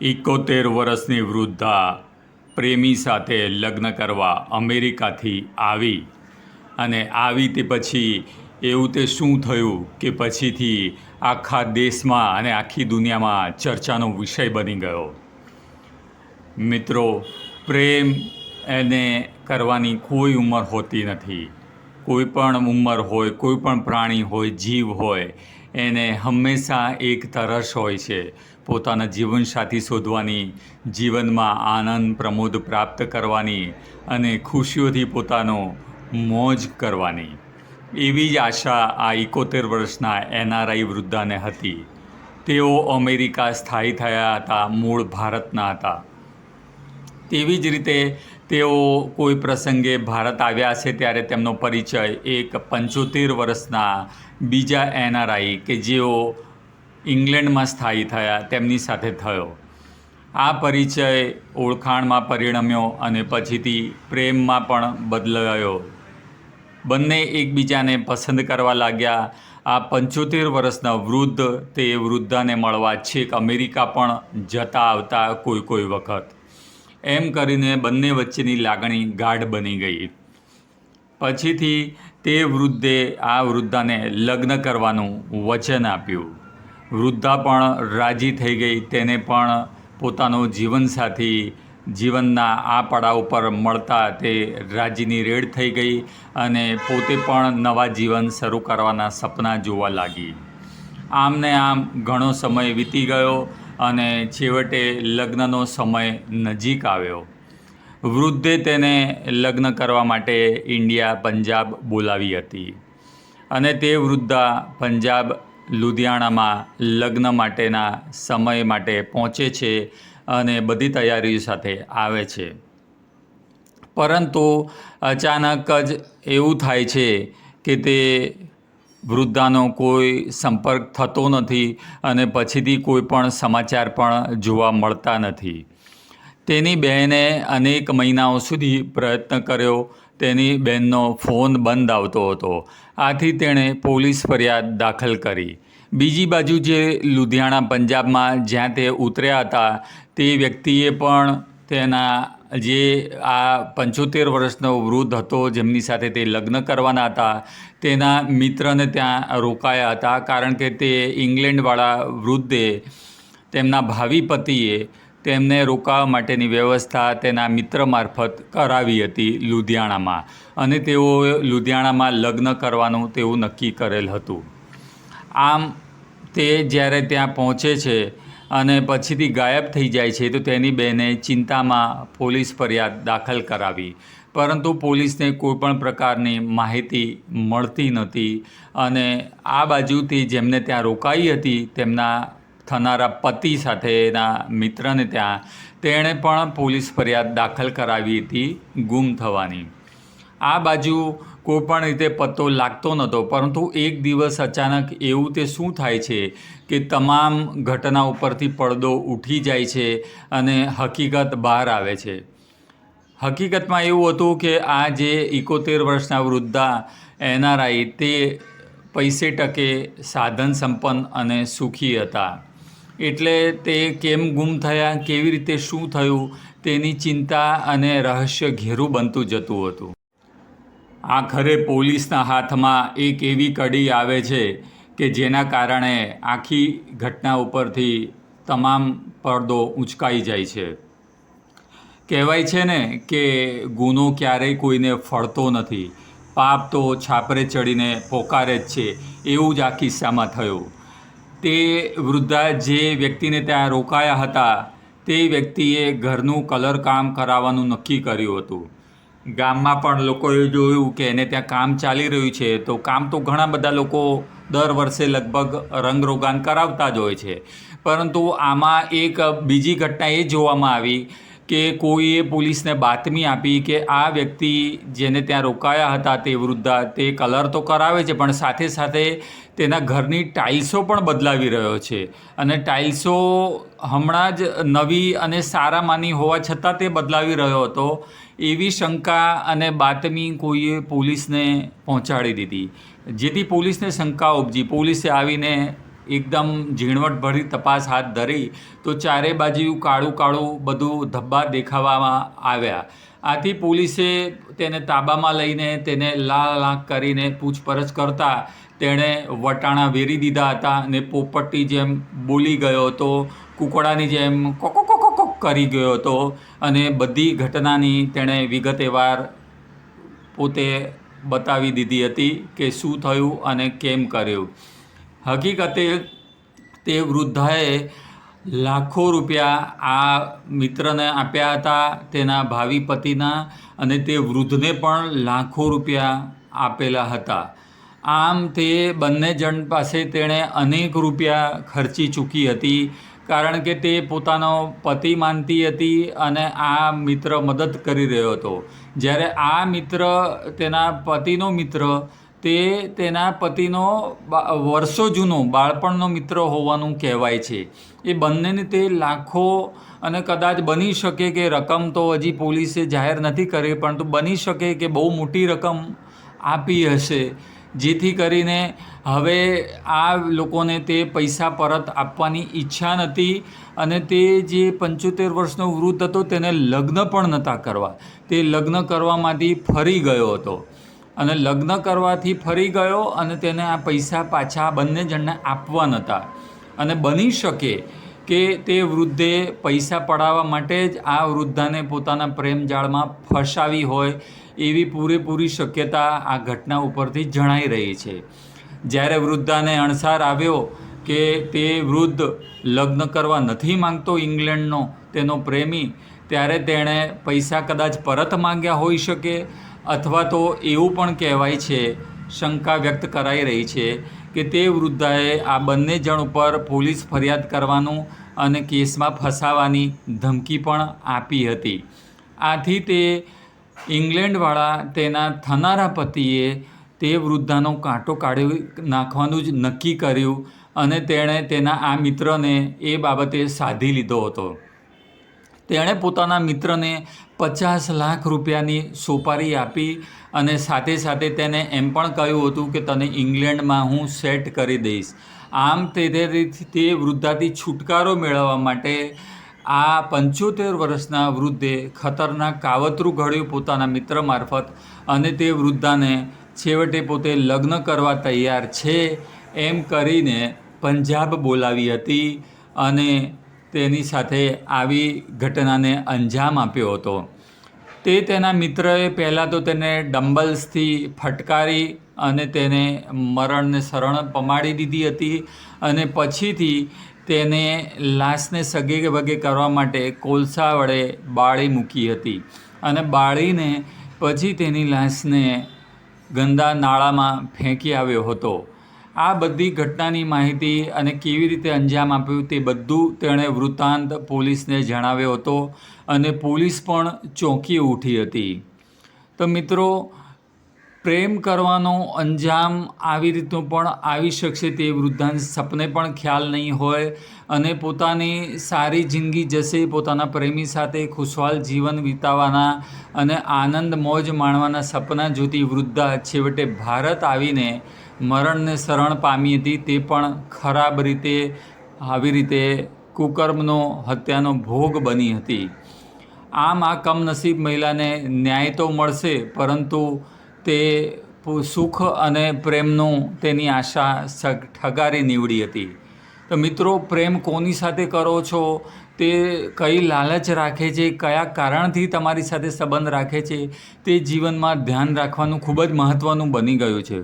એકોતેર વર્ષની વૃદ્ધા પ્રેમી સાથે લગ્ન કરવા અમેરિકાથી આવી અને આવી તે પછી એવું તે શું થયું કે પછીથી આખા દેશમાં અને આખી દુનિયામાં ચર્ચાનો વિષય બની ગયો. મિત્રો, પ્રેમ એને કરવાની કોઈ ઉંમર હોતી નથી. કોઈ પણ ઉંમર હોય, કોઈ પણ પ્રાણી હોય, જીવ હોય એને હંમેશા એક તરસ હોય છે. પોતાના જીવનસાથી શોધવાની, જીવનમાં આનંદ પ્રમોદ પ્રાપ્ત કરવાની અને ખુશીઓથી પોતાનો મોજ કરવાની. એવી જ આશા આ એકોતેર વર્ષના એનઆરઆઈ વૃદ્ધાને હતી. તેઓ અમેરિકા સ્થાયી થયા હતા, મૂળ ભારતના હતા. તેવી જ રીતે તેઓ કોઈ પ્રસંગે ભારત આવ્યા છે ત્યારે તેમનો પરિચય એક પંચોતેર વર્ષના બીજા એનઆરઆઈ કે જેઓ ઇંગ્લેન્ડમાં સ્થાયી થયા તેમની સાથે થયો. આ પરિચય ઓળખાણમાં પરિણમ્યો અને પછીથી પ્રેમમાં પણ બદલાયો. બંને એકબીજાને પસંદ કરવા લાગ્યા. આ પંચોતેર વર્ષના વૃદ્ધ તે વૃદ્ધાને મળવા છેક અમેરિકા પણ જતા આવતા કોઈ કોઈ વખત. એમ કરીને બંને વચ્ચેની લાગણી ગાઢ બની ગઈ. પછીથી તે વૃદ્ધે આ વૃદ્ધાને લગ્ન કરવાનું વચન આપ્યું. વૃદ્ધા પણ રાજી થઈ ગઈ, તેને પણ પોતાનો જીવનસાથી જીવનના આ પડાવ પર મળતા તે રાજીની રેડ થઈ ગઈ અને પોતે પણ નવા જીવન શરૂ કરવાના સપના જોવા લાગી. આમને આમ ઘણો સમય વીતી ગયો અને છેવટે લગ્નનો સમય નજીક આવ્યો. વૃદ્ધે તેને લગ્ન કરવા માટે ઇન્ડિયા પંજાબ બોલાવી હતી અને તે વૃદ્ધા પંજાબ, લુધિયાણામાં લગ્ન માટેના સમય માટે પહોંચે છે અને બધી તૈયારીઓ સાથે આવે છે. પરંતુ અચાનક જ એવું થાય છે કે તે વૃદ્ધાનો કોઈ સંપર્ક થતો નથી અને પછીથી કોઈ પણ સમાચાર પણ જોવા મળતા નથી. તેની બહેને અનેક મહિનાઓ સુધી પ્રયત્ન કર્યો. તેની બહેનનો ફોન બંધ આવતો હતો. આથી તેણે પોલીસ ફરિયાદ દાખલ કરી. બીજી બાજુ જે લુધિયાણા પંજાબમાં જ્યાં તે ઉતર્યા હતા, તે વ્યક્તિએ પણ તેના જે આ પંચોતેર વર્ષનો વૃદ્ધ હતો, જેમની સાથે તે લગ્ન કરવાના હતા, તેના મિત્રને ત્યાં રોકાયા હતા, કારણ કે તે ઇંગ્લેન્ડવાળા વૃદ્ધે તેમના ભાવિ પતિએ તેમને રોકાવા માટેની વ્યવસ્થા તેના મિત્ર મારફત કરાવી હતી લુધિયાણામાં અને તેઓ લુધિયાણામાં લગ્ન કરવાનું તેવું નક્કી કરેલ હતું. આમ, તે જ્યારે ત્યાં પહોંચે છે અને પછીથી ગાયબ થઈ જાય છે, તો તેની બહેને ચિંતામાં પોલીસ ફરિયાદ દાખલ કરાવી. પરંતુ પોલીસને કોઈપણ પ્રકારની માહિતી મળતી નહોતી અને આ બાજુથી જેમને ત્યાં રોકાઈ હતી, તેમના થનારા પતિ સાથેના મિત્રને ત્યાં તેણે પણ પોલીસ ફરિયાદ દાખલ કરાવી હતી ગુમ થવાની. આ બાજુ કોઈ પણ રીતે પત્તો લાગતો નહોતો. પરંતુ એક દિવસ અચાનક એવું તે શું થાય છે કે તમામ ઘટના ઉપરથી પડદો ઉઠી જાય છે અને હકીકત બહાર આવે છે. હકીકતમાં એવું હતું કે આ જે એકોતેર વર્ષના વૃદ્ધા એનઆરઆઈ તે પૈસે ટકે સાધન સંપન્ન અને સુખી હતા. એટલે તે કેમ ગુમ થયા, કેવી રીતે શું થયું, તેની ચિંતા અને રહસ્ય ઘેરું બનતું જતું હતું. આખરે પોલીસના હાથમાં એક એવી કડી આવે છે કે જેના કારણે આખી ઘટના ઉપરથી તમામ પડદો ઉંચકાઈ જાય છે. કહેવાય છે ને કે ગુનો ક્યારેય કોઈને ફળતો નથી. પાપ તો છાપરે ચડીને પોકારે જ છે. એવું જ આ કિસ્સામાં થયું. તે વૃદ્ધા જે વ્યક્તિને ત્યાં રોકાયા હતા, તે વ્યક્તિએ ઘરનું કલર કામ કરાવવાનું નક્કી કર્યું હતું. ગામમાં પણ લોકોએ જોયું કે એને ત્યાં કામ ચાલી રહ્યું છે. તો કામ તો ઘણા બધા લોકો દર વર્ષે લગભગ રંગરોગાન કરાવતા જ હોય છે. પરંતુ આમાં એક બીજી ઘટના એ જોવામાં આવી કે કોઈએ પોલીસને બાતમી આપી કે આ વ્યક્તિ જેને ત્યાં રોકાયા હતા તે વૃદ્ધા તે કલર તો કરાવે છે, પણ સાથે સાથે તેના ઘરની ટાઇલ્સો પણ બદલાવી રહ્યો છે. અને ટાઇલ્સો હમણાં જ નવી અને સારામાંની હોવા છતાં તે બદલાવી રહ્યો હતો. એવી શંકા અને બાતમી કોઈએ પોલીસને પહોંચાડી દીધી. જેથી પોલીસને શંકા ઉપજી. પોલીસે આવીને એકદમ ઝીણવટભરી તપાસ હાથ ધરી તો ચારે બાજુ કાળું કાળું બધું ધબ્બા દેખાવામાં આવ્યા. આથી પોલીસે તેને તાબામાં લઈને તેને લાલ લાંક કરીને પૂછપરછ કરતા તેણે વટાણા વેરી દીધા હતા અને પોપટની જેમ બોલી ગયો હતો, કુકડાની જેમ કોક કરી ગયો હતો અને બધી ઘટનાની તેણે વિગતેવાર પોતે બતાવી દીધી હતી કે શું થયું અને કેમ કર્યું. હકીકતે તે વૃદ્ધાએ લાખો રૂપિયા આ મિત્રને આપ્યા હતા, તેના ભાવિ પતિના અને તે વૃદ્ધને પણ લાખો રૂપિયા આપેલા હતા. આમ તે બંને જણ પાસે તેણે અનેક રૂપિયા ખર્ચી ચૂકી હતી કારણ કે તે પોતાનો પતિ માનતી હતી અને આ મિત્ર મદદ કરી રહ્યો હતો. જ્યારે આ મિત્ર તેના પતિનો મિત્ર, તે તેના પતિનો વર્ષો જૂનો બાળપણનો મિત્ર હોવાનું કહેવાય છે. એ બંનેને તે લાખો અને કદાચ બની શકે કે રકમ તો હજી પોલીસે જાહેર નથી કરી, પરંતુ બની શકે કે બહુ મોટી રકમ આપી હશે. જેથી કરીને હવે આ લોકોને તે પૈસા પરત આપવાની ઈચ્છા નથી અને તે જે પંચોતેર વર્ષનો વૃદ્ધ હતો તેને લગ્ન પણ નહોતા કરવા. તે લગ્ન કરવામાંથી ફરી ગયો હતો. અને લગ્ન કરવાથી ફરી ગયો અને તેને આ પૈસા પાછા બંને જણને આપવા નહોતા અને બની શકે કે તે વૃદ્ધે પૈસા પડાવવા માટે જ આ વૃદ્ધાને પોતાના પ્રેમ જાળમાં ફસાવી હોય એવી પૂરેપૂરી શક્યતા આ ઘટના ઉપરથી જણાઈ રહી છે. જ્યારે વૃદ્ધાને અણસાર આવ્યો કે તે વૃદ્ધ લગ્ન કરવા નથી માંગતો ઇંગ્લેન્ડનો તેનો પ્રેમી, ત્યારે તેણે પૈસા કદાચ પરત માંગ્યા હોઈ શકે અથવા તો એવું પણ કહેવાય છે શંકા વ્યક્ત કરાઈ રહી છે કે તે વૃદ્ધાએ આ બંને જણ ઉપર પોલીસ ફરિયાદ કરવાનું અને કેસમાં ફસાવાની ધમકી પણ આપી હતી. આથી તે ઇંગ્લેન્ડવાળા તેના થનારા પતિએ તે વૃદ્ધાનો કાંટો કાઢી નાખવાનું જ નક્કી કર્યું અને તેણે તેના આ મિત્રને એ બાબતે સાધી લીધો હતો. તેણે પોતાના મિત્રને પચાસ લાખ રૂપિયાની સોપારી આપી અને સાથે સાથે તેને એમ પણ કહ્યું હતું કે તને ઇંગ્લેન્ડમાં હું સેટ કરી દઈશ. આમ તે તે વૃદ્ધાથી છુટકારો મેળવવા માટે આ પંચોતેર વર્ષના વૃદ્ધે ખતરનાક કાવતરું ઘડ્યું પોતાના મિત્ર મારફત અને તે વૃદ્ધાને છેવટે પોતે લગ્ન કરવા તૈયાર છે એમ કરીને પંજાબ બોલાવી હતી અને તેની સાથે આવી ઘટનાને અંજામ આપ્યો હતો. તે તેના મિત્રએ પહેલાં તો તેને ડમ્બલ્સથી ફટકારી અને તેને મરણને શરણ પમાડી દીધી હતી અને પછીથી તેને લાશને સગે વગે કરવા માટે કોલસા વડે બાળી મૂકી હતી અને બાળીને પછી તેની લાશને ગંદા નાળામાં ફેંકી આવ્યો હતો. આ બધી ઘટનાની માહિતી અને કેવી રીતે અંજામ આપ્યું તે બધું તેણે વૃત્તાંત પોલીસને જણાવ્યો હતો અને પોલીસ પણ ચોંકી ઉઠી હતી. તો મિત્રો પ્રેમ કરવાનો અંજામ આવી રીતનો પણ આવી શકશે તે વૃદ્ધાને સપને પણ ખ્યાલ નહીં હોય અને પોતાની સારી જિંદગી જશે, પોતાના પ્રેમી સાથે ખુશહાલ જીવન વિતાવવાના અને આનંદ, મોજ માણવાના સપના જોતી વૃદ્ધા છેવટે ભારત આવીને મરણને શરણ પામી હતી. તે પણ ખરાબ રીતે, આવી રીતે કુકર્મનો હત્યાનો ભોગ બની હતી. આમ આ કમનસીબ મહિલાને ન્યાય તો મળશે, પરંતુ તે સુખ અને પ્રેમનું તેની આશા ઠગારી નીવડી હતી. તો મિત્રો, પ્રેમ કોની સાથે કરો છો? તે કઈ લાલચ રાખે છે? કયા કારણથી તમારી સાથે સંબંધ રાખે છે? તે જીવનમાં ધ્યાન રાખવાનું ખૂબ જ મહત્ત્વનું બની ગયું છે.